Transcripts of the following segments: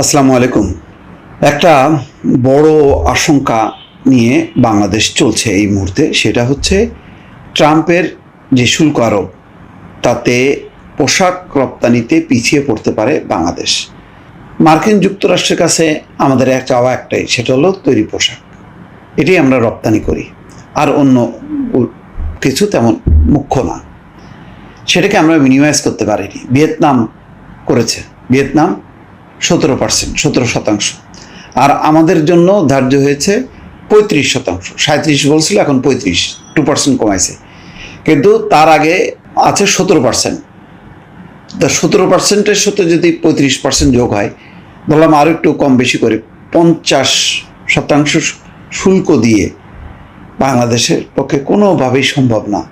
আসসালামু আলাইকুম। একটা বড় আশঙ্কা নিয়ে বাংলাদেশ চলছে এই মুহূর্তে, সেটা হচ্ছে ট্রাম্পের যে শুল্ক আরোপ, তাতে পোশাক রপ্তানিতে পিছিয়ে পড়তে পারে বাংলাদেশ। মার্কিন যুক্তরাষ্ট্রের কাছে আমাদের এক চাওয়া একটাই, সেটা হলো তৈরি পোশাক। এটাই আমরা রপ্তানি করি, আর অন্য কিছু তেমন মুখ্য না। সেটাকে আমরা মিনিমাইজ করতে পারিনি। ভিয়েতনাম করেছে। ভিয়েতনাম সতেরো পার্সেন্ট, সতেরো শতাংশ। আর আমাদের জন্য ধার্য হয়েছে পঁয়ত্রিশ শতাংশ। সাঁত্রিশ বলছিল, এখন পঁয়ত্রিশ টু পার্সেন্ট কমাইছে। কিন্তু তার আগে আছে সতেরো পার্সেন্ট। তা সতেরো পার্সেন্টের সাথে যদি পঁয়ত্রিশ পার্সেন্ট যোগ হয় বললাম আরও একটু কম বেশি করে, পঞ্চাশ শতাংশ শুল্ক দিয়ে বাংলাদেশের পক্ষে কোনোভাবেই সম্ভব না।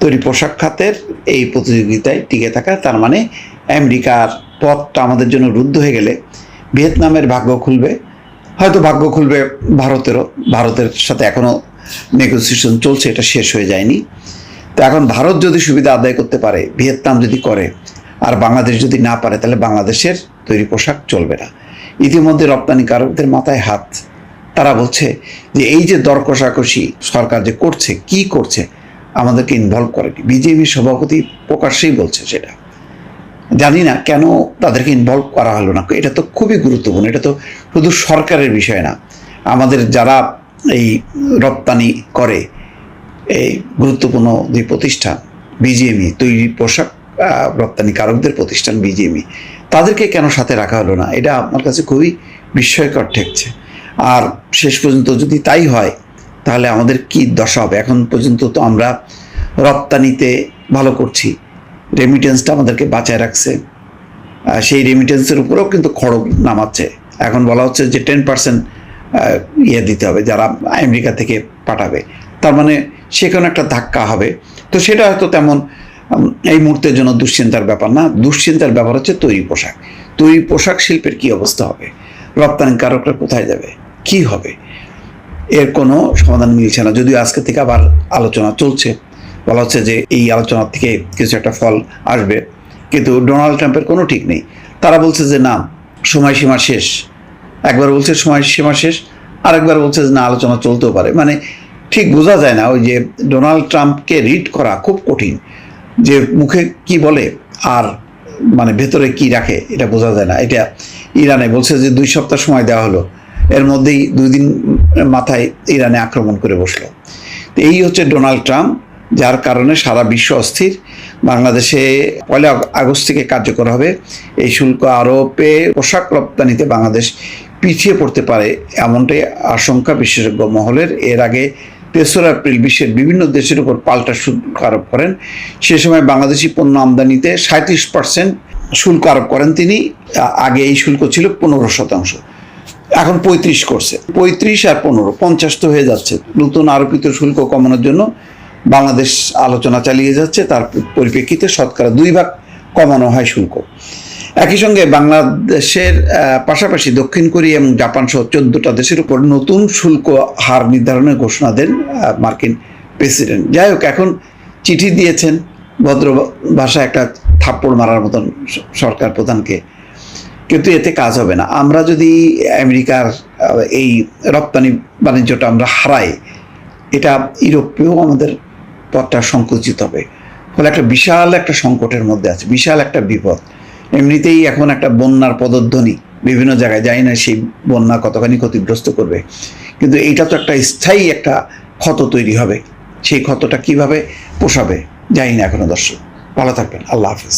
তৈরি পোশাক খাতের এই প্রতিযোগিতায় টিকে থাকা, তার মানে আমেরিকার পথটা আমাদের জন্য রুদ্ধ হয়ে গেলে ভিয়েতনামের ভাগ্য খুলবে। হয়তো ভাগ্য খুলবে ভারতেরও, ভারতের সাথে এখনও নেগোসিয়েশন চলছে, এটা শেষ হয়ে যায়নি। তো এখন ভারত যদি সুবিধা আদায় করতে পারে, ভিয়েতনাম যদি করে, আর বাংলাদেশ যদি না পারে, তাহলে বাংলাদেশের তৈরি পোশাক চলবে না। ইতিমধ্যে রপ্তানিকারকদের মাথায় হাত, তারা বলছে যে এই যে দর কষাকষি সরকার যে করছে, কি করছে, আমাদেরকে ইনভলভ করেনি। বিজেপি সভাপতি প্রকাশ্যেই বলছে সেটা। জানি না কেন তাদেরকে ইনভলভ করা হলো না। এটা তো খুবই গুরুত্বপূর্ণ। এটা তো শুধু সরকারের বিষয় না। আমাদের যারা এই রপ্তানি করে, এই গুরুত্বপূর্ণ যে প্রতিষ্ঠান বিজিএমই তৈরি পোশাক রপ্তানিকারকদের প্রতিষ্ঠান বিজিএমই তাদেরকে কেন সাথে রাখা হলো না? এটা আমার কাছে খুবই বিস্ময়কর ঠেকছে। আর শেষ পর্যন্ত যদি তাই হয়, তাহলে আমাদের কি দশা হবে? এখন পর্যন্ত তো আমরা রপ্তানিতে ভালো করছি। রেমিটেন্সটা আমাদেরকে বাঁচায় রাখছে। সেই রেমিটেন্সের উপরেও কিন্তু খড়গ নামাচ্ছে। এখন বলা হচ্ছে যে টেন পার্সেন্ট ইয়ে দিতে হবে যারা আমেরিকা থেকে পাঠাবে। তার মানে সেখানে একটা ধাক্কা হবে। তো সেটা হয়তো তেমন এই মুহূর্তের জন্য দুশ্চিন্তার ব্যাপার না। দুশ্চিন্তার ব্যাপার হচ্ছে তৈরি পোশাক। তৈরি পোশাক শিল্পের কি অবস্থা হবে? রপ্তানিকারকরা কোথায় যাবে? কি হবে? এর কোনো সমাধান মিলছে না। যদিও আজকে থেকে আবার আলোচনা চলছে। বলা হচ্ছে যে এই আলোচনা থেকে কিছু একটা ফল আসবে। কিন্তু ডোনাল্ড ট্রাম্পের কোনো ঠিক নেই। তারা বলছে যে না, সময়সীমা শেষ। একবার বলছে সময়সীমা শেষ, আরেকবার বলছে যে না, আলোচনা চলতেও পারে। মানে ঠিক বোঝা যায় না ওই যে ডোনাল্ড ট্রাম্পকে রিড করা খুব কঠিন। যে মুখে কি বলে আর মানে ভেতরে কি রাখে, এটা বোঝা যায় না। এটা ইরানে বলছে যে দুই সপ্তাহ সময় দেওয়া হলো। এর মধ্যেই দুই দিন মাথায় ইরানে আক্রমণ করে বসল। তো এই হচ্ছে ডোনাল্ড ট্রাম্প। যার কারণে সারা বিশ্ব অস্থির। বাংলাদেশে পয়লা আগস্ট থেকে কার্যকর হবে। এই শুল্ক আরোপে পোশাক রপ্তানিতে বাংলাদেশ পিছিয়ে পড়তে পারে এমনটাই আশঙ্কা বিশেষজ্ঞ মহলের। এর আগে তেসরা এপ্রিল বিশ্বের বিভিন্ন দেশের উপর পাল্টা শুল্ক আরোপ করেন। সে সময় বাংলাদেশি পণ্য আমদানিতে সাঁত্রিশ পার্সেন্ট শুল্ক আরোপ করেন তিনি। আগে এই শুল্ক ছিল পনেরো শতাংশ। এখন পঁয়ত্রিশ করছে। পঁয়ত্রিশ আর পনেরো, পঞ্চাশ তো হয়ে যাচ্ছে। নতুন আরোপিত শুল্ক কমানোর জন্য বাংলাদেশ আলোচনা চালিয়ে যাচ্ছে, তার পরিপ্রেক্ষিতে শতকরা দুই ভাগ কমানো হয় শুল্ক। একই সঙ্গে বাংলাদেশের পাশাপাশি দক্ষিণ কোরিয়া এবং জাপান সহ চোদ্দটা দেশের উপর নতুন শুল্ক হার নির্ধারণের ঘোষণা দেন মার্কিন প্রেসিডেন্ট। যাই হোক, এখন চিঠি দিয়েছেন ভদ্র ভাষায় একটা থাপ্পড় মারার মতন সরকার প্রধানকে। কিন্তু এতে কাজ হবে না। আমরা যদি আমেরিকার এই রপ্তানি বাণিজ্যটা আমরা হারাই, এটা ইউরোপেও আমাদের পথটা সংকুচিত হবে। ফলে একটা বিশাল একটা সংকটের মধ্যে আছে, বিশাল একটা বিপদ। এমনিতেই এখন একটা বন্যার পদধ্বনি বিভিন্ন জায়গায় যাই না সেই বন্যা কতখানি ক্ষতিগ্রস্ত করবে। কিন্তু এইটা তো একটা স্থায়ী একটা ক্ষত তৈরি হবে। সেই ক্ষতটা কীভাবে পোষাবে, জানি না এখনও দর্শক। ভালো থাকবেন, আল্লাহ হাফিজ।